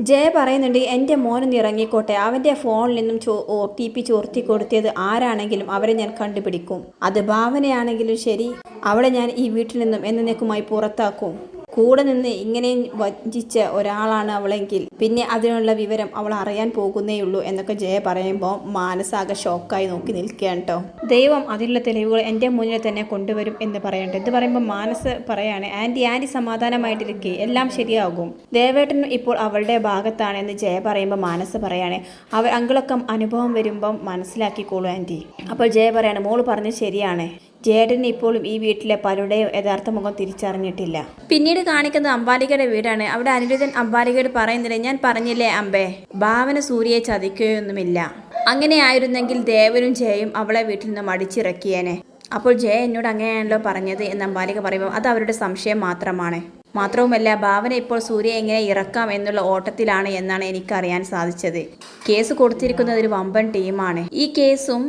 ജയ പറയുന്നുണ്ട് എന്റെ മോനൊന്ന് ഇറങ്ങിക്കോട്ടെ. അവന്റെ ഫോണിൽ നിന്നും ചോ ഒ ടി പി ചോർത്തി കൊടുത്തത് ആരാണെങ്കിലും അവരെ ഞാൻ കണ്ടുപിടിക്കും. അത് ഭാവനയാണെങ്കിലും ശരി. അവളെ ഞാൻ ഈ വീട്ടിൽ നിന്നും എന്നേക്കുമായി പുറത്താക്കും. കൂടെ നിന്ന് ഇങ്ങനെ വഞ്ചിച്ച ഒരാളാണ് അവളെങ്കിൽ പിന്നെ അതിനുള്ള വിവരം അവൾ അറിയാൻ പോകുന്നേയുള്ളൂ എന്നൊക്കെ ജയ പറയുമ്പോൾ മാനസാകെ ഷോക്കായി നോക്കി നിൽക്കുകയാണ് കേട്ടോ. ദൈവം അതിനുള്ള തെളിവുകൾ എന്റെ മുന്നിൽ തന്നെ കൊണ്ടുവരും എന്ന് പറയട്ടെ ഇത് പറയുമ്പോൾ മാനസ് പറയാണ് ആന്റി ആന്റി സമാധാനമായിട്ടിരിക്കെ. എല്ലാം ശരിയാകും. ദേവേട്ടനും ഇപ്പോൾ അവളുടെ ഭാഗത്താണെന്ന് ജയ പറയുമ്പോൾ മാനസ് പറയാണ് അവർ അങ്കിളൊക്കെ അനുഭവം വരുമ്പം മനസ്സിലാക്കിക്കോളൂ ആന്റി. അപ്പോൾ ജയ പറയാണ് മോൾ പറഞ്ഞ് ശരിയാണ്. ജേഡൻ ഇപ്പോഴും ഈ വീട്ടിലെ പലരുടെയും യഥാർത്ഥ മുഖം തിരിച്ചറിഞ്ഞിട്ടില്ല. പിന്നീട് കാണിക്കുന്നത് അംബാലികയുടെ വീടാണ്. അവിടെ അനിരുദ്ധൻ അംബാലികയോട് പറയുന്നില്ല ഞാൻ പറഞ്ഞില്ലേ അമ്പേ ഭാവന സൂര്യയെ ചതിക്കുകയൊന്നുമില്ല അങ്ങനെയായിരുന്നെങ്കിൽ ദേവനും ജയയും അവളെ വീട്ടിൽ നിന്ന് അടിച്ചിറക്കിയേനെ. അപ്പോൾ ജയ എന്നോട് അങ്ങനെയാണല്ലോ പറഞ്ഞത് എന്ന് അംബാലിക പറയുമ്പോൾ അത് അവരുടെ സംശയം മാത്രമാണ്. മാത്രവുമല്ല ഭാവന ഇപ്പോൾ സൂര്യ എങ്ങനെ ഇറക്കാം എന്നുള്ള ഓട്ടത്തിലാണ് എന്നാണ് എനിക്കറിയാൻ സാധിച്ചത്. കേസ് കൊടുത്തിരിക്കുന്നത് ഒരു വമ്പൻ ടീമാണ്. ഈ കേസും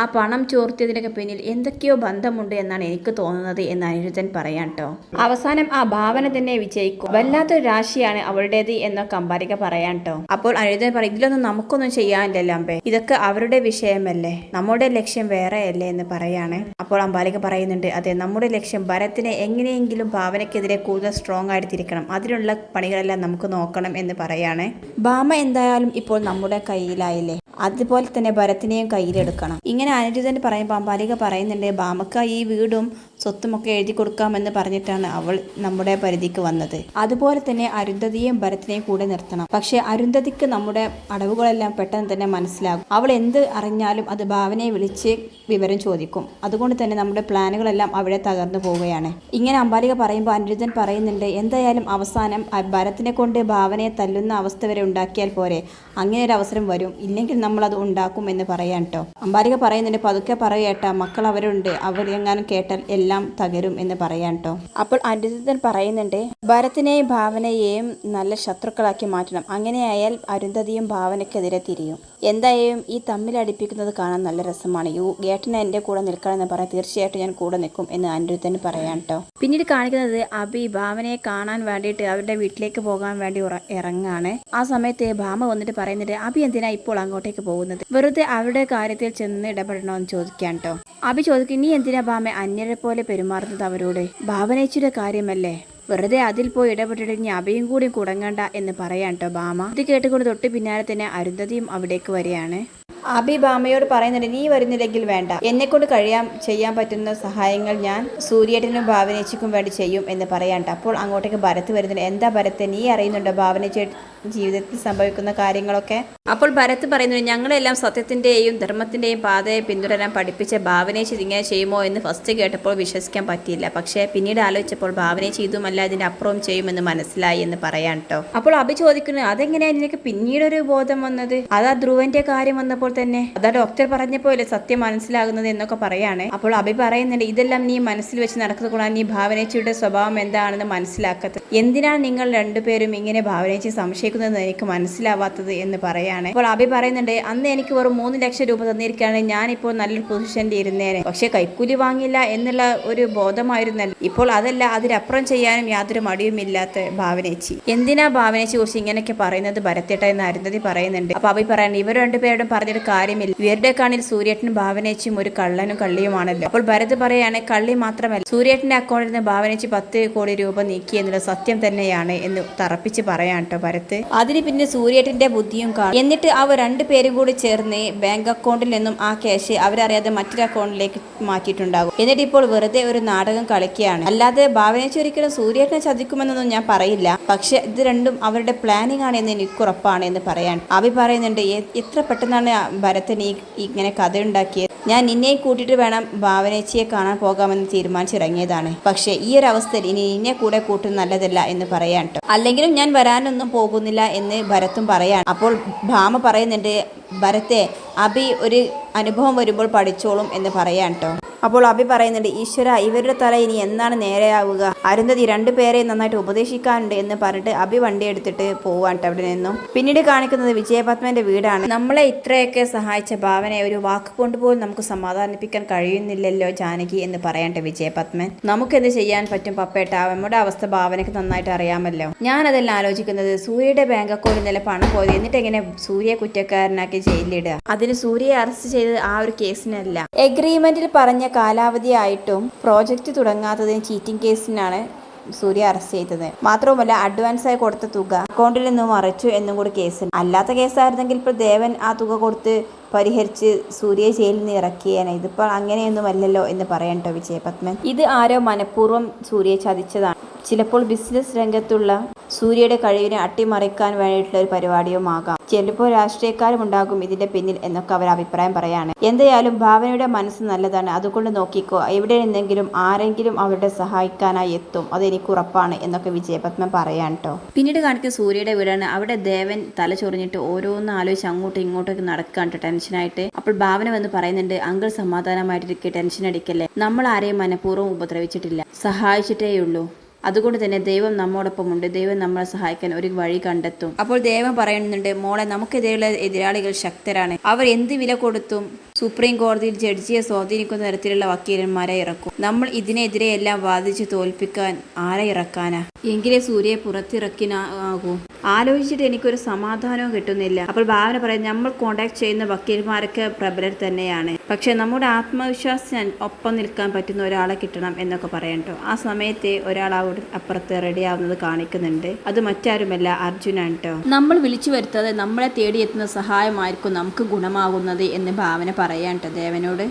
ആ പണം ചോർത്തിയതിനൊക്കെ പിന്നിൽ എന്തൊക്കെയോ ബന്ധമുണ്ട് എന്നാണ് എനിക്ക് തോന്നുന്നത് എന്ന് അനിരുദ്ധൻ പറയാൻ കേട്ടോ അവസാനം ആ ഭാവന തന്നെ വിജയിക്കും. വല്ലാത്തൊരു രാശിയാണ് അവളുടേത് എന്നൊക്കെ അമ്പാരിക പറയാൻ കേട്ടോ അപ്പോൾ അനിരുദ്ധൻ പറയും ഇതിലൊന്നും നമുക്കൊന്നും ചെയ്യാനില്ലല്ലോ അമ്പേ. ഇതൊക്കെ അവരുടെ വിഷയമല്ലേ. നമ്മുടെ ലക്ഷ്യം വേറെയല്ലേ എന്ന് പറയാണ്. അപ്പോൾ അമ്പാലിക പറയുന്നുണ്ട് അതെ നമ്മുടെ ലക്ഷ്യം ഭരത്തിനെ എങ്ങനെയെങ്കിലും ഭാവനയ്ക്കെതിരെ കൂടുതൽ സ്ട്രോങ് ആയിട്ട് തിരിക്കണം അതിനുള്ള പണികളെല്ലാം നമുക്ക് നോക്കണം എന്ന് പറയാണ്. ഭാമ എന്തായാലും ഇപ്പോൾ നമ്മുടെ കയ്യിലായില്ലേ? അതുപോലെ തന്നെ ഭരത്തിനെയും കയ്യിലെടുക്കണം. ഇങ്ങനെ അനിരുദ്ധൻ പറയുമ്പോൾ പാമ്പാലിക പറയുന്നുണ്ട് ബാമക്ക ഈ വീടും സ്വത്തുമൊക്കെ എഴുതി കൊടുക്കാമെന്ന് പറഞ്ഞിട്ടാണ് അവൾ നമ്മുടെ പരിധിക്ക് വന്നത്. അതുപോലെ തന്നെ അരുന്ധതിയെയും ഭരത്തിനെയും കൂടെ നിർത്തണം. പക്ഷേ അരുന്ധതിക്ക് നമ്മുടെ അടവുകളെല്ലാം പെട്ടെന്ന് തന്നെ മനസ്സിലാകും. അവൾ എന്ത് അറിഞ്ഞാലും അത് ഭാവനയെ വിളിച്ച് വിവരം ചോദിക്കും. അതുകൊണ്ട് തന്നെ നമ്മുടെ പ്ലാനുകളെല്ലാം അവിടെ തകർന്നു പോവുകയാണ്. ഇങ്ങനെ അമ്പാലിക പറയുമ്പോൾ അനിരുദ്ധൻ പറയുന്നുണ്ട് എന്തായാലും അവസാനം ഭരത്തിനെ കൊണ്ട് ഭാവനയെ തല്ലുന്ന അവസ്ഥ വരെ ഉണ്ടാക്കിയാൽ പോരെ. അങ്ങനെ ഒരു അവസരം വരും. ഇല്ലെങ്കിൽ നമ്മൾ അത് ഉണ്ടാക്കും എന്ന് പറയാൻ കേട്ടോ അമ്പാലിക പറയുന്നുണ്ട് പതുക്കെ പറയേട്ടാ മക്കൾ അവരുണ്ട്. അവരെങ്ങാനും കേട്ടാൽ എല്ലാം തകരും എന്ന് പറയാൻ കേട്ടോ അപ്പോൾ അരുന്ധതൻ പറയുന്നുണ്ട് ഭരത്തിനെയും ഭാവനയെയും നല്ല ശത്രുക്കളാക്കി മാറ്റണം. അങ്ങനെയായാൽ അരുന്ധതിയും ഭാവനയ്ക്കെതിരെ തിരിയും. എന്തായാലും ഈ തമ്മിൽ തമ്മിലടിപ്പിക്കുന്നത് കാണാൻ നല്ല രസമാണ്. യു ഗേട്ടനെ എന്റെ കൂടെ നിൽക്കണമെന്ന് പറയാൻ തീർച്ചയായിട്ടും ഞാൻ കൂടെ നിൽക്കും എന്ന് അനിരുദ്ധൻ പറയാൻ കേട്ടോ പിന്നീട് കാണിക്കുന്നത് അബി ഭാവനയെ കാണാൻ വേണ്ടിയിട്ട് അവരുടെ വീട്ടിലേക്ക് പോകാൻ വേണ്ടി ഇറങ്ങാണ്. ആ സമയത്ത് ഭാമ വന്നിട്ട് പറയുന്നുണ്ട് അബി എന്തിനാ ഇപ്പോൾ അങ്ങോട്ടേക്ക് പോകുന്നത്? വെറുതെ അവരുടെ കാര്യത്തിൽ ചെന്ന് ഇടപെടണമെന്ന് ചോദിക്കാൻ കേട്ടോ അബി ചോദിക്കും നീ എന്തിനാ ഭാമ അന്യരെ പോലെ പെരുമാറുന്നത് അവരോട്. ഭാവനേച്ചിയുടെ കാര്യമല്ലേ? വെറുതെ അതിൽ പോയി ഇടപെട്ടിട്ട് ഇനി അബയും കൂടി കുടങ്ങണ്ട എന്ന് പറയാൻ കേട്ടോ ബാമ. ഇത് കേട്ടുകൊണ്ട് തൊട്ട് പിന്നാലെ തന്നെ അരുന്ധതിയും അവിടേക്ക് വരികയാണ്. അബി ബാമയോട് പറയുന്നുണ്ട് നീ വരുന്നില്ലെങ്കിൽ വേണ്ട. എന്നെ കൊണ്ട് കഴിയാൻ ചെയ്യാൻ പറ്റുന്ന സഹായങ്ങൾ ഞാൻ സൂര്യേട്ടനും ഭാവനേച്ചിക്കും വേണ്ടി ചെയ്യും എന്ന് പറയാണ്ട് അപ്പോൾ അങ്ങോട്ടേക്ക് ഭരത് വരുന്നുണ്ട് എന്താ ഭരത്ത് നീ അറിയുന്നുണ്ടോ ഭാവനേച്ചി ജീവിതത്തിൽ സംഭവിക്കുന്ന കാര്യങ്ങളൊക്കെ? അപ്പോൾ ഭരത് പറയുന്നുണ്ട് ഞങ്ങളെല്ലാം സത്യത്തിന്റെയും ധർമ്മത്തിന്റെയും പാതയെ പിന്തുടരാൻ പഠിപ്പിച്ച ഭാവനേച്ചി ഇങ്ങനെ ചെയ്യുമോ എന്ന് ഫസ്റ്റ് കേട്ടപ്പോൾ വിശ്വസിക്കാൻ പറ്റിയില്ല. പക്ഷേ പിന്നീട് ആലോചിച്ചപ്പോൾ ഭാവനേച്ചി ഇതുമല്ല ഇതിന്റെ അപ്പുറവും ചെയ്യുമെന്ന് മനസ്സിലായി എന്ന് പറയാൻ കേട്ടോ അപ്പോൾ അഭി ചോദിക്കുന്നു അതെങ്ങനെയാണ് നിനക്ക് പിന്നീടൊരു ബോധം വന്നത്? അതാ ധ്രുവന്റെ കാര്യം വന്നപ്പോൾ തന്നെ. അതാ ഡോക്ടർ പറഞ്ഞപ്പോലെ സത്യം മനസ്സിലാകുന്നത് എന്നൊക്കെ പറയാണ്. അപ്പോൾ അഭി പറയുന്നുണ്ട് ഇതെല്ലാം നീ മനസ്സിൽ വെച്ച് നടക്കുന്നത് കൊണ്ടാണ് നീ ഭാവനേച്ചിയുടെ സ്വഭാവം എന്താണെന്ന് മനസ്സിലാക്കത്ത്. എന്തിനാണ് നിങ്ങൾ രണ്ടുപേരും ഇങ്ങനെ ഭാവനേച്ചി സംശയിക്കുന്നത് എനിക്ക് മനസ്സിലാവാത്തത് എന്ന് പറയാണ്. അപ്പോൾ അഭി പറയുന്നുണ്ട് അന്ന് എനിക്ക് വെറും മൂന്ന് ലക്ഷം രൂപ തന്നിരിക്കുകയാണെങ്കിൽ ഞാനിപ്പോൾ നല്ലൊരു പൊസിഷനിൽ ഇരുന്നേനെ. പക്ഷെ കൈക്കൂലി വാങ്ങില്ല എന്നുള്ള ഒരു ബോധമായിരുന്നല്ലോ. ഇപ്പോൾ അതല്ല അതിനപ്പുറം ചെയ്യാനും യാതൊരു മടിയുമില്ലാത്ത ഭാവനേച്ചി. എന്തിനാ ഭാവനേച്ചി കുറിച്ച് ഇങ്ങനെയൊക്കെ പറയുന്നത് ഭരത്തേട്ട എന്ന് അരുന്ധതി പറയുന്നുണ്ട്. അപ്പൊ അഭി പറയാണ് ഇവർ രണ്ടുപേരോടും പറഞ്ഞിട്ട് കാര്യമില്ല. ഇവരുടെ കാണിൽ സൂര്യേട്ടനും ഭാവനേച്ചിയും ഒരു കള്ളനും കള്ളിയുമാണല്ലോ. അപ്പോൾ ഭരത് പറയാണ് കള്ളി മാത്രമല്ല സൂര്യേട്ടന്റെ അക്കൗണ്ടിൽ നിന്ന് ഭാവനേച്ചി പത്ത് കോടി രൂപ നീക്കി എന്നുള്ള സത്യം തന്നെയാണ് എന്ന് തറപ്പിച്ച് പറയാൻ കേട്ടോ ഭരത്. അതിന് പിന്നെ സൂര്യേട്ടന്റെ ബുദ്ധിയും കാണും എന്നിട്ട് അവർ രണ്ടുപേരും കൂടി ചേർന്ന് ബാങ്ക് അക്കൗണ്ടിൽ നിന്നും ആ ക്യാഷ് അവരറിയാതെ മറ്റൊരു അക്കൗണ്ടിലേക്ക് മാറ്റിയിട്ടുണ്ടാകും. എന്നിട്ട് ഇപ്പോൾ വെറുതെ ഒരു നാടകം കളിക്കുകയാണ്. അല്ലാതെ ഭാവനേച്ചി ഒരിക്കലും സൂര്യേട്ടനെ ചതിക്കുമെന്നൊന്നും ഞാൻ പറയില്ല. പക്ഷെ ഇത് രണ്ടും അവരുടെ പ്ലാനിങ് ആണ് എന്ന് എനിക്ക് ഉറപ്പാണ് എന്ന് പറയാൻ. അഭി പറയുന്നുണ്ട് എത്ര പെട്ടെന്നാണ് ഭരതൻ ഈ ഇങ്ങനെ കഥ ഉണ്ടാക്കിയത് ഞാൻ നിന്നെ കൂട്ടിയിട്ട് വേണം ഭാവനേച്ചിയെ കാണാൻ പോകാമെന്ന് തീരുമാനിച്ചിറങ്ങിയതാണ്. പക്ഷേ ഈ ഒരു അവസ്ഥയിൽ ഇനി നിന്നെ കൂടെ കൂട്ടുന്നത് നല്ലതല്ല എന്ന് പറയാൻ കേട്ടോ അല്ലെങ്കിലും ഞാൻ വരാനൊന്നും പോകുന്നില്ല എന്ന് ഭരത്തും പറയാൻ അപ്പോൾ ഭാമ പറയുന്നുണ്ട് ഭരത്തെ അഭി ഒരു അനുഭവം വരുമ്പോൾ പഠിച്ചോളും എന്ന് പറയാൻ കേട്ടോ അപ്പോൾ അഭി പറയുന്നുണ്ട് ഈശ്വര ഇവരുടെ തല ഇനി എന്നാണ് നേരെയാവുക? അരുന്ധതി രണ്ടുപേരെ നന്നായിട്ട് ഉപദേശിക്കാനുണ്ട് എന്ന് പറഞ്ഞിട്ട് അഭി വണ്ടി എടുത്തിട്ട് പോവാൻ അവിടെ നിന്നും. പിന്നീട് കാണിക്കുന്നത് വിജയപത്മന്റെ വീടാണ്. നമ്മളെ ഇത്രയൊക്കെ സഹായിച്ച ഭാവനയെ ഒരു വാക്ക് കൊണ്ടുപോലും നമുക്ക് സമാധാനിപ്പിക്കാൻ കഴിയുന്നില്ലല്ലോ ജാനകി എന്ന് പറയട്ടെ വിജയപത്മൻ. നമുക്കെന്ത് ചെയ്യാൻ പറ്റും പപ്പേട്ട? നമ്മുടെ അവസ്ഥ ഭാവനയ്ക്ക് നന്നായിട്ട് അറിയാമല്ലോ. ഞാനതെല്ലാം ആലോചിക്കുന്നത് സൂര്യയുടെ ബാങ്ക് അക്കൗണ്ടിൽ നില പണം പോയത്? എന്നിട്ട് എങ്ങനെ സൂര്യ കുറ്റക്കാരനാക്കി ജയിലിലിടുക? അതിന് സൂര്യയെ അറസ്റ്റ് ചെയ്തത് ആ ഒരു കേസിനല്ല. എഗ്രിമെന്റിൽ പറഞ്ഞ കാലാവധിയായിട്ടും പ്രോജക്റ്റ് തുടങ്ങാത്തതിന് ചീറ്റിംഗ് കേസിനാണ് സൂര്യ അറസ്റ്റ് ചെയ്തത്. മാത്രവുമല്ല അഡ്വാൻസ് ആയി കൊടുത്ത തുക അക്കൗണ്ടിൽ നിന്ന് മറിച്ചു എന്നും കൂടി കേസ് അല്ലാത്ത കേസായിരുന്നെങ്കിൽ ഇപ്പോൾ ദേവൻ ആ തുക കൊടുത്ത് പരിഹരിച്ച് സൂര്യയെ ജയിലിൽ നിന്ന് ഇറക്കിയേനെ. ഇതിപ്പോൾ അങ്ങനെയൊന്നുമല്ലല്ലോ എന്ന് പറയണ്ടോ വിജയപത്മൻ ഇത് ആരോ മനഃപൂർവം സൂര്യയെ ചതിച്ചതാണ്. ചിലപ്പോൾ ബിസിനസ് രംഗത്തുള്ള സൂര്യയുടെ കഴിവിനെ അട്ടിമറിക്കാൻ വേണ്ടിയിട്ടുള്ള ഒരു പരിപാടിയുമാകാം. ചിലപ്പോൾ രാഷ്ട്രീയക്കാരും ഉണ്ടാകും ഇതിന്റെ പിന്നിൽ എന്നൊക്കെ അവർ അഭിപ്രായം പറയാണ്. എന്തായാലും ഭാവനയുടെ മനസ്സ് നല്ലതാണ്. അതുകൊണ്ട് നോക്കിക്കോ എവിടെ നിന്നെങ്കിലും ആരെങ്കിലും അവരുടെ സഹായിക്കാനായി എത്തും. അതെനിക്ക് ഉറപ്പാണ് എന്നൊക്കെ വിജയപത്മൻ പറയാൻ കേട്ടോ പിന്നീട് കാണിക്കുന്ന സൂര്യയുടെ വീടാണ് അവിടെ ദേവൻ തല ചൊറിഞ്ഞിട്ട് ഓരോന്ന് ആലോചിച്ച് അങ്ങോട്ടും ഇങ്ങോട്ടൊക്കെ നടക്കാണ്ട് ടെൻഷനായിട്ട്. അപ്പോൾ ഭാവന വന്ന് പറയുന്നുണ്ട് അങ്കിൾ സമാധാനമായിട്ടിരിക്കെ ടെൻഷൻ അടിക്കല്ലേ? നമ്മൾ ആരെയും മനഃപൂർവം ഉപദ്രവിച്ചിട്ടില്ല. സഹായിച്ചിട്ടേയുള്ളൂ. അതുകൊണ്ട് തന്നെ ദൈവം നമ്മോടൊപ്പമുണ്ട്. ദൈവം നമ്മളെ സഹായിക്കാൻ ഒരു വഴി കണ്ടെത്തും. അപ്പോൾ ദൈവം പറയുന്നുണ്ട് മോളെ നമുക്കെതിരെയുള്ള എതിരാളികൾ ശക്തരാണ്. അവർ എന്ത് വില കൊടുത്തും സുപ്രീം കോടതിയിൽ ജഡ്ജിയെ സ്വാധീനിക്കുന്ന തരത്തിലുള്ള വക്കീലന്മാരെ ഇറക്കും. നമ്മൾ ഇതിനെതിരെ എല്ലാം വാദിച്ച് തോൽപ്പിക്കാൻ ആരെ ഇറക്കാനാ? എങ്കിലേ സൂര്യയെ പുറത്തിറക്കിനാകൂ. ആലോചിച്ചിട്ട് എനിക്കൊരു സമാധാനവും കിട്ടുന്നില്ല. അപ്പോൾ ഭാവന പറയും നമ്മൾ കോണ്ടാക്ട് ചെയ്യുന്ന വക്കീൽമാരൊക്കെ പ്രബലർ തന്നെയാണ്. പക്ഷെ നമ്മുടെ ആത്മവിശ്വാസം ഒപ്പം നിൽക്കാൻ പറ്റുന്ന ഒരാളെ കിട്ടണം എന്നൊക്കെ പറയണ്ടോ ആ സമയത്തെ ഒരാൾ അവിടെ അപ്പുറത്ത് റെഡി ആവുന്നത് കാണിക്കുന്നുണ്ട്. അത് മറ്റാരുമല്ല അർജുനാണ് കേട്ടോ. നമ്മൾ വിളിച്ചു വരുത്താതെ നമ്മളെ തേടിയെത്തുന്ന സഹായമായിരിക്കും നമുക്ക് ഗുണമാകുന്നത് എന്ന് ഭാവന പറയാൻ കേട്ടോ ദേവനോട്.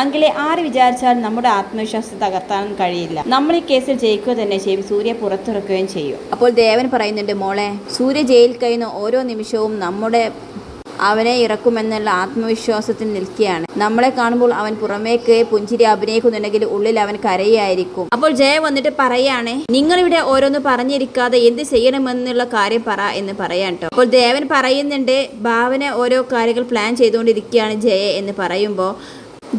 അങ്കിളെ ആര് വിചാരിച്ചാൽ നമ്മുടെ ആത്മവിശ്വാസം തകർത്താനും കഴിയില്ല. നമ്മൾ ഈ കേസിൽ ജയിക്കുക തന്നെ ചെയ്യും സൂര്യ പുറത്തിറക്കുകയും ചെയ്യും. അപ്പോൾ ദേവൻ പറയുന്നുണ്ട് മോളെ സൂര്യ ജയിൽ കഴിയുന്ന ഓരോ നിമിഷവും നമ്മുടെ അവനെ ഇറക്കുമെന്നുള്ള ആത്മവിശ്വാസത്തിൽ നിൽക്കുകയാണ്. നമ്മളെ കാണുമ്പോൾ അവൻ പുറമേക്ക് പുഞ്ചിരി അഭിനയിക്കുന്നുണ്ടെങ്കിൽ ഉള്ളിൽ അവൻ കരയായിരിക്കും. അപ്പോൾ ജയ വന്നിട്ട് പറയാണ് നിങ്ങളിവിടെ ഓരോന്ന് പറഞ്ഞിരിക്കാതെ എന്ത് ചെയ്യണമെന്നുള്ള കാര്യം പറ എന്ന് പറയാൻ കേട്ടോ അപ്പോൾ ദേവൻ പറയുന്നുണ്ട് ഭാവന ഓരോ കാര്യങ്ങൾ പ്ലാൻ ചെയ്തുകൊണ്ടിരിക്കുകയാണ് ജയ എന്ന് പറയുമ്പോൾ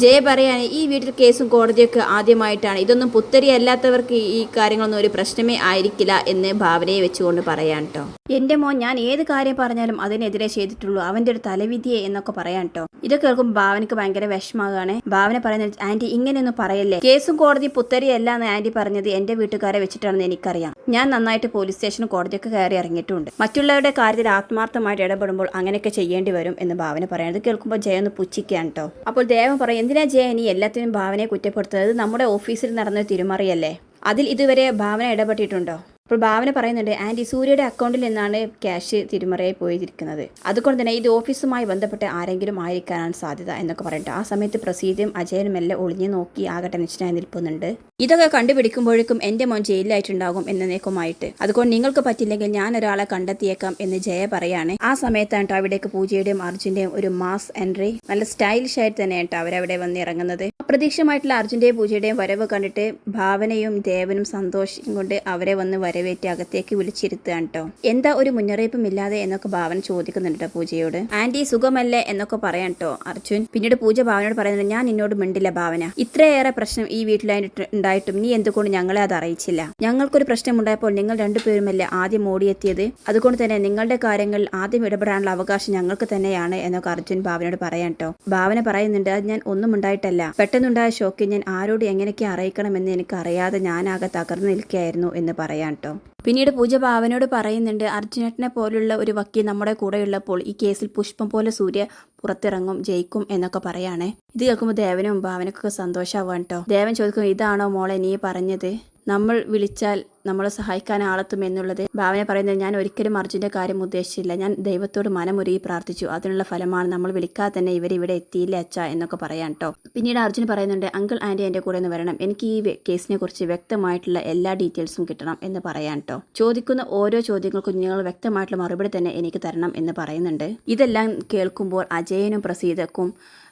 ജയ പറയാണ് ഈ വീട്ടിൽ കേസും കോടതിയൊക്കെ ആദ്യമായിട്ടാണ്. ഇതൊന്നും പുത്തരി അല്ലാത്തവർക്ക് ഈ കാര്യങ്ങളൊന്നും ഒരു പ്രശ്നമേ ആയിരിക്കില്ല എന്ന് ഭാവനയെ വെച്ചുകൊണ്ട് പറയാൻ കേട്ടോ എന്റെ മോൻ ഞാൻ ഏത് കാര്യം പറഞ്ഞാലും അതിനെതിരെ ചെയ്തിട്ടുള്ളൂ. അവന്റെ ഒരു തലവിധിയെ എന്നൊക്കെ പറയാൻ കേട്ടോ ഇതൊക്കെ കേൾക്കുമ്പോൾ ഭാവനക്ക് ഭയങ്കര വിഷമാകാണ് ഭാവന പറയുന്നത് ആന്റി ഇങ്ങനെയൊന്നും പറയല്ലേ? കേസും കോടതി പുത്തരി അല്ല എന്ന് ആന്റി പറഞ്ഞത് എന്റെ വീട്ടുകാരെ വെച്ചിട്ടാണെന്ന് എനിക്കറിയാം. ഞാൻ നന്നായിട്ട് പോലീസ് സ്റ്റേഷനും കോടതിയൊക്കെ കയറി ഇറങ്ങിയിട്ടുണ്ട്. മറ്റുള്ളവരുടെ കാര്യത്തിൽ ആത്മാർത്ഥമായിട്ട് ഇടപെടുമ്പോൾ അങ്ങനെയൊക്കെ ചെയ്യേണ്ടി വരും എന്ന് ഭാവന പറയുന്നത് കേൾക്കുമ്പോൾ ജയ ഒന്ന് പുച്ഛിക്കാണ് കേട്ടോ അപ്പോൾ ദേവൻ പറയും എന്തിനാ ജയ നീ എല്ലാത്തിനും ഭാവനയെ കുറ്റപ്പെടുത്തുന്നത്? നമ്മുടെ ഓഫീസിൽ നടന്ന തിരുമറിയല്ലേ? അതിൽ ഇതുവരെ ഭാവന ഇടപെട്ടിട്ടുണ്ടോ? അപ്പോൾ ഭാവന പറയുന്നുണ്ട് ആന്റി സൂര്യയുടെ അക്കൗണ്ടിൽ നിന്നാണ് ക്യാഷ് തിരുമറയായി പോയിരിക്കുന്നത്. അതുകൊണ്ട് തന്നെ ഇത് ഓഫീസുമായി ബന്ധപ്പെട്ട് ആരെങ്കിലും ആയിരിക്കാനാണ് സാധ്യത എന്നൊക്കെ പറഞ്ഞിട്ട് ആ സമയത്ത് പ്രസീതിയും അജയനും എല്ലാം ഒളിഞ്ഞു നോക്കി ആകെ ടെൻഷനായി നിൽക്കുന്നുണ്ട്. ഇതൊക്കെ കണ്ടുപിടിക്കുമ്പോഴേക്കും എന്റെ മോൻ ജയിലിലായിട്ടുണ്ടാകും എന്നേക്കുമായിട്ട് അതുകൊണ്ട് നിങ്ങൾക്ക് പറ്റില്ലെങ്കിൽ ഞാൻ ഒരാളെ കണ്ടെത്തിയേക്കാം എന്ന് ജയ പറയാണ്. ആ സമയത്താണ് കേട്ടോ അവിടേക്ക് പൂജയുടെയും അർജുന്റെയും ഒരു മാസ് എൻട്രി നല്ല സ്റ്റൈലിഷ് ആയിട്ട് തന്നെയാണ് കേട്ടോ അവരവിടെ വന്ന് ഇറങ്ങുന്നത്. അപ്രതീക്ഷമായിട്ടുള്ള അർജുന്റെയും പൂജയുടെയും വരവ് കണ്ടിട്ട് ഭാവനയും ദേവനും സന്തോഷം കൊണ്ട് അവരെ വന്ന് വരവേറ്റ് അകത്തേക്ക് വിളിച്ചിരുത്തുകയാണ് കേട്ടോ എന്താ ഒരു മുന്നറിയിപ്പും ഇല്ലാതെ എന്നൊക്കെ ഭാവന ചോദിക്കുന്നുണ്ട് പൂജയോട്. ആന്റി സുഖമല്ലേ എന്നൊക്കെ പറയാൻ കേട്ടോ അർജുൻ. പിന്നീട് പൂജ ഭാവനയോട് പറയുന്നത് ഞാൻ നിന്നോട് മിണ്ടില്ല ഭാവന. ഇത്രയേറെ പ്രശ്നം ഈ വീട്ടിലായിട്ട് ഉണ്ടായിട്ടും നീ എന്തുകൊണ്ട് ഞങ്ങളെ അത് അറിയിച്ചില്ല? ഞങ്ങൾക്കൊരു പ്രശ്നം ഉണ്ടായപ്പോൾ നിങ്ങൾ രണ്ടുപേരുമല്ലേ ആദ്യം ഓടിയെത്തിയത്? അതുകൊണ്ട് തന്നെ നിങ്ങളുടെ കാര്യങ്ങളിൽ ആദ്യം ഇടപെടാനുള്ള അവകാശം ഞങ്ങൾക്ക് തന്നെയാണ് എന്നൊക്കെ അർജുൻ ഭാവനയോട് പറയാൻ കേട്ടോ ഭാവന പറയുന്നുണ്ട് അത് ഞാൻ ഒന്നും ഉണ്ടായിട്ടല്ല. പെട്ടെന്നുണ്ടായ ഷോക്ക് ഞാൻ ആരോട് എങ്ങനെയൊക്കെ അറിയിക്കണമെന്ന് എനിക്ക് അറിയാതെ ഞാനാകെ തകർന്നു നിൽക്കുകയായിരുന്നു എന്ന് പറയാൻ കേട്ടോ. പിന്നീട് പൂജ ഭാവനയോട് പറയുന്നുണ്ട് അർജുനേട്ടനെ പോലുള്ള ഒരു വക്കീൽ നമ്മുടെ കൂടെയുള്ളപ്പോൾ ഈ കേസിൽ പുഷ്പം പോലെ സൂര്യ പുറത്തിറങ്ങും ജയിക്കും എന്നൊക്കെ പറയാണേ. ഇത് കേൾക്കുമ്പോൾ ദേവനും ഭാവനക്കൊക്കെ സന്തോഷമാവാൻ കേട്ടോ ദേവൻ ചോദിക്കും ഇതാണോ മോളെ നീ പറഞ്ഞത്? നമ്മൾ വിളിച്ചാൽ നമ്മളെ സഹായിക്കാൻ ആളെത്തും എന്നുള്ളത് ഭാവന പറയുന്നത് ഞാൻ ഒരിക്കലും അർജുന്റെ കാര്യം ഉദ്ദേശിച്ചില്ല. ഞാൻ ദൈവത്തോട് മനമുരുകി പ്രാർത്ഥിച്ചു. അതിനുള്ള ഫലമാണ് നമ്മൾ വിളിക്കാതെ തന്നെ ഇവർ ഇവിടെ എത്തിയില്ല അച്ഛ എന്നൊക്കെ പറയാൻ കേട്ടോ. പിന്നീട് അർജുൻ പറയുന്നുണ്ട് അങ്കിൾ ആന്റി എന്റെ കൂടെ ഒന്ന് വരണം. എനിക്ക് ഈ കേസിനെ കുറിച്ച് വ്യക്തമായിട്ടുള്ള എല്ലാ ഡീറ്റെയിൽസും കിട്ടണം എന്ന് പറയാൻ കേട്ടോ. ചോദിക്കുന്ന ഓരോ ചോദ്യങ്ങൾക്കും നിങ്ങൾ വ്യക്തമായിട്ടുള്ള മറുപടി തന്നെ എനിക്ക് തരണം എന്ന് പറയുന്നുണ്ട്. ഇതെല്ലാം കേൾക്കുമ്പോൾ അജയനും പ്രസീതക്കും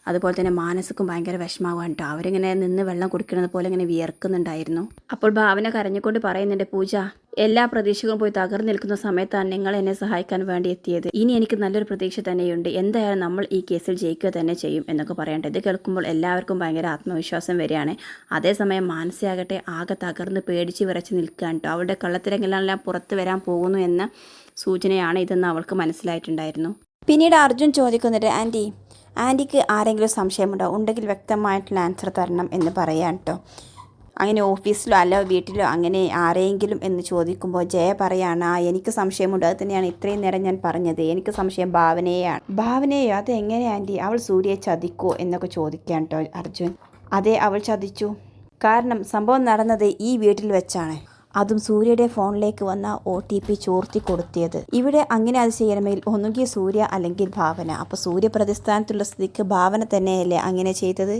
അതുപോലെ തന്നെ മാനസിക്കും ഭയങ്കര വിഷമാവാൻ കേട്ടോ. അവരിങ്ങനെ നിന്ന് വെള്ളം കുടിക്കുന്നത് പോലെ ഇങ്ങനെ വിയർക്കുന്നുണ്ടായിരുന്നു. അപ്പോൾ ഭാവന കരഞ്ഞുകൊണ്ട് പറയുന്നുണ്ട് പൂജ എല്ലാ പ്രതീക്ഷകളും പോയി തകർന്നു നിൽക്കുന്ന സമയത്താണ് നിങ്ങൾ എന്നെ സഹായിക്കാൻ വേണ്ടി എത്തിയത്. ഇനി എനിക്ക് നല്ലൊരു പ്രതീക്ഷ തന്നെയുണ്ട്. എന്തായാലും നമ്മൾ ഈ കേസിൽ ജയിക്കുക തന്നെ ചെയ്യും എന്നൊക്കെ പറയേണ്ടത് ഇത് കേൾക്കുമ്പോൾ എല്ലാവർക്കും ഭയങ്കര ആത്മവിശ്വാസം വരികയാണ്. അതേസമയം മാനസിയാകട്ടെ ആകെ തകർന്ന് പേടിച്ച് വിറച്ച് നിൽക്കുകയാണ് കേട്ടോ. അവളുടെ കള്ളത്തിലെങ്കിലെല്ലാം പുറത്ത് വരാൻ പോകുന്നു എന്ന സൂചനയാണ് ഇതെന്ന് അവൾക്ക് മനസ്സിലായിട്ടുണ്ടായിരുന്നു. പിന്നീട് അർജുൻ ചോദിക്കുന്നുണ്ട് ആന്റി ആന്റിക്ക് ആരെങ്കിലും സംശയമുണ്ടോ? ഉണ്ടെങ്കിൽ വ്യക്തമായിട്ടുള്ള ആൻസർ തരണം എന്ന് പറയാം കേട്ടോ അങ്ങനെ ഓഫീസിലോ അല്ല വീട്ടിലോ അങ്ങനെ ആരെങ്കിലും എന്ന് ചോദിക്കുമ്പോൾ ജയ പറയാണ് ആ എനിക്ക് സംശയമുണ്ട്. അത് തന്നെയാണ് ഇത്രയും നേരം ഞാൻ പറഞ്ഞത്. എനിക്ക് സംശയം ഭാവനയെയാണ്. ഭാവനയോ? അത് എങ്ങനെ അവൾ സൂര്യയെ ചതിക്കോ? എന്നൊക്കെ ചോദിക്കാൻ കേട്ടോ അർജുൻ. അതെ അവൾ ചതിച്ചു. കാരണം സംഭവം നടന്നത് ഈ വീട്ടിൽ വെച്ചാണ്. അതും സൂര്യയുടെ ഫോണിലേക്ക് വന്ന ഒ ടി പി ചോർത്തി കൊടുത്തിയത്. ഇവിടെ അങ്ങനെ അത് ചെയ്യണമെങ്കിൽ ഒന്നുകിൽ സൂര്യ അല്ലെങ്കിൽ ഭാവന. അപ്പോൾ സൂര്യ പ്രതിസ്ഥാനത്തുള്ള സ്ഥിതിക്ക് ഭാവന തന്നെയല്ലേ അങ്ങനെ ചെയ്തത്?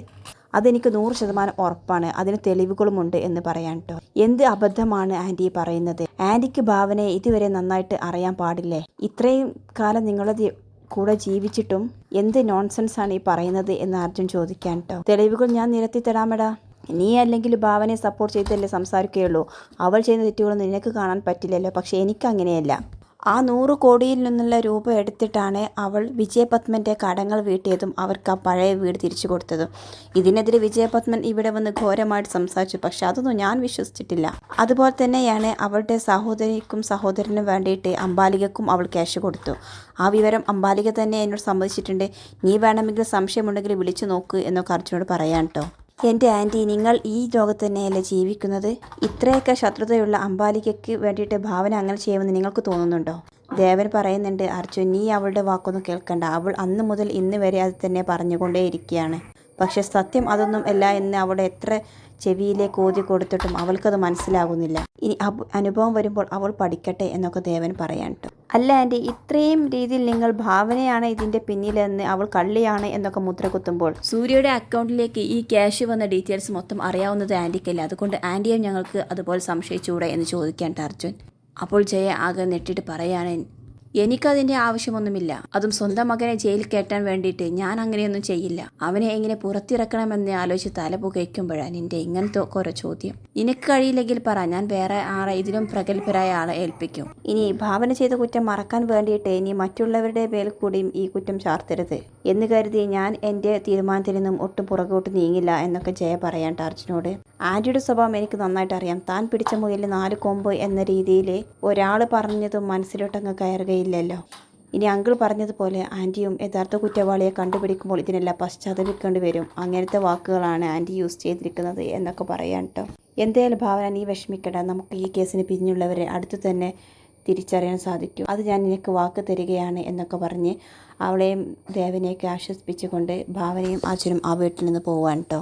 അതെനിക്ക് നൂറ് ശതമാനം ഉറപ്പാണ്. അതിന് തെളിവുകളുമുണ്ട് എന്ന് പറയാൻ കേട്ടോ എന്ത് അബദ്ധമാണ് ആന്റി പറയുന്നത്? ആന്റിക്ക് ഭാവനയെ ഇതുവരെ നന്നായിട്ട് അറിയാൻ പാടില്ലേ? ഇത്രയും കാലം നിങ്ങളുടെ കൂടെ ജീവിച്ചിട്ടും എന്ത് നോൺസെൻസ് ആണ് ഈ പറയുന്നത് എന്ന് അർജുൻ ചോദിക്കാൻ കേട്ടോ തെളിവുകൾ ഞാൻ നിരത്തി തരാമെടാ നീ അല്ലെങ്കിൽ ഭാവനയെ സപ്പോർട്ട് ചെയ്തല്ലേ സംസാരിക്കുകയുള്ളൂ. അവൾ ചെയ്യുന്ന തെറ്റുകളൊന്നും നിനക്ക് കാണാൻ പറ്റില്ലല്ലോ. പക്ഷേ എനിക്ക് അങ്ങനെയല്ല. ആ നൂറ് കോടിയിൽ നിന്നുള്ള രൂപ എടുത്തിട്ടാണ് അവൾ വിജയപത്മന്റെ കടങ്ങൾ വീട്ടിയതും അവർക്ക് ആ പഴയ വീട് തിരിച്ചു കൊടുത്തതും. ഇതിനെതിരെ വിജയപത്മൻ ഇവിടെ വന്ന് ഘോരമായിട്ട് സംസാരിച്ചു. പക്ഷെ അതൊന്നും ഞാൻ വിശ്വസിച്ചിട്ടില്ല. അതുപോലെ തന്നെയാണ് അവളുടെ സഹോദരിക്കും സഹോദരനും വേണ്ടിയിട്ട് അംബാലികക്കും അവൾ ക്യാഷ് കൊടുത്തു. ആ വിവരം അംബാലിക തന്നെ എന്നോട് സമ്മതിച്ചിട്ടുണ്ട്. നീ വേണമെങ്കിൽ സംശയമുണ്ടെങ്കിൽ വിളിച്ചു നോക്ക് എന്നൊക്കെ അർജുനോട് പറയാൻ കേട്ടോ. എന്റെ ആന്റി നിങ്ങൾ ഈ ലോകത്ത് തന്നെയല്ലേ ജീവിക്കുന്നത്? ഇത്രയൊക്കെ ശത്രുതയുള്ള അംബാലികയ്ക്ക് വേണ്ടിയിട്ട് ഭാവന അങ്ങനെ ചെയ്യുമെന്ന് നിങ്ങൾക്ക് തോന്നുന്നുണ്ടോ? ദേവൻ പറയുന്നുണ്ട് അർജുൻ നീ അവളുടെ വാക്കൊന്നും കേൾക്കണ്ട. അവൾ അന്ന് മുതൽ ഇന്ന് വരെ അത് തന്നെ പറഞ്ഞുകൊണ്ടേയിരിക്കുകയാണ്. പക്ഷെ സത്യം അതൊന്നും അല്ല എന്ന് അവളുടെ എത്ര ചെവിയിലെ ഓതി കൊടുത്തിട്ടും അവൾക്കത് മനസ്സിലാകുന്നില്ല. ഇനി അനുഭവം വരുമ്പോൾ അവൾ പഠിക്കട്ടെ എന്നൊക്കെ ദേവൻ പറയാൻ. അല്ല ആന്റി ഇത്രയും രീതിയിൽ നിങ്ങൾ ഭാവനയാണ് ഇതിന്റെ പിന്നിലെന്ന് അവൾ കള്ളിയാണ് എന്നൊക്കെ മുദ്ര കുത്തുമ്പോൾ. സൂര്യയുടെ അക്കൗണ്ടിലേക്ക് ഈ ക്യാഷ് വന്ന ഡീറ്റെയിൽസ് മൊത്തം അറിയാവുന്നത് ആന്റിക്കല്ല? അതുകൊണ്ട് ആന്റിയെ ഞങ്ങൾക്ക് അതുപോലെ സംശയിച്ചുകൂടെ എന്ന് ചോദിക്കാൻ അർജുൻ അപ്പോൾ ജയ ആകെ നെട്ടിട്ട് പറയാണ് എനിക്കതിന്റെ ആവശ്യമൊന്നുമില്ല. അതും സ്വന്തം മകനെ ജയിലിൽ കയറ്റാൻ വേണ്ടിയിട്ട് ഞാൻ അങ്ങനെയൊന്നും ചെയ്യില്ല. അവനെ എങ്ങനെ പുറത്തിറക്കണമെന്ന് ആലോചിച്ച് തല പുകയ്ക്കുമ്പോഴാണ് നിന്റെ ഇങ്ങനത്തെ ഓരോ ചോദ്യം. നിനക്ക് കഴിയില്ലെങ്കിൽ പറ ഞാൻ വേറെ ആളെ ഇതിലും പ്രഗത്ഭരായ ആളെ ഏൽപ്പിക്കും. ഇനി ഭാവന ചെയ്ത കുറ്റം മറക്കാൻ വേണ്ടിയിട്ട് ഇനി മറ്റുള്ളവരുടെ മേൽ കൂടിയും ഈ കുറ്റം ചാർത്തരുത്. എന്ന് കരുതി ഞാൻ എന്റെ തീരുമാനത്തിൽ നിന്നും ഒട്ടും പുറകോട്ട് നീങ്ങില്ല എന്നൊക്കെ ജയ പറയാൻ ടാർച്ചിനോട് ആന്റിയുടെ സ്വഭാവം എനിക്ക് നന്നായിട്ട് അറിയാം. താൻ പിടിച്ച മുയലിൽ നാല് കൊമ്പ് എന്ന രീതിയിൽ ഒരാൾ പറഞ്ഞതും മനസ്സിലോട്ടങ്ങ് കയറുകയില്ലല്ലോ. ഇനി അങ്കിൾ പറഞ്ഞതുപോലെ ആന്റിയും യഥാർത്ഥ കുറ്റവാളിയെ കണ്ടുപിടിക്കുമ്പോൾ ഇതിനെല്ലാം പശ്ചാത്തപിക്കേണ്ടി വരും. അങ്ങനത്തെ വാക്കുകളാണ് ആന്റി യൂസ് ചെയ്തിരിക്കുന്നത് എന്നൊക്കെ പറയാൻ കേട്ടോ എന്തായാലും ഭാവന നീ വിഷമിക്കണ്ട. നമുക്ക് ഈ കേസിന് പിന്നിലുള്ളവരെ അടുത്തു തന്നെ തിരിച്ചറിയാൻ സാധിക്കും. അത് ഞാൻ നിനക്ക് വാക്ക് തരികയാണ് എന്നൊക്കെ പറഞ്ഞ് അവളെയും ദേവനെയൊക്കെ ആശ്വസിപ്പിച്ചുകൊണ്ട് ഭാവനയും അച്ഛനും ആ വീട്ടിൽ നിന്ന് പോവാൻ കേട്ടോ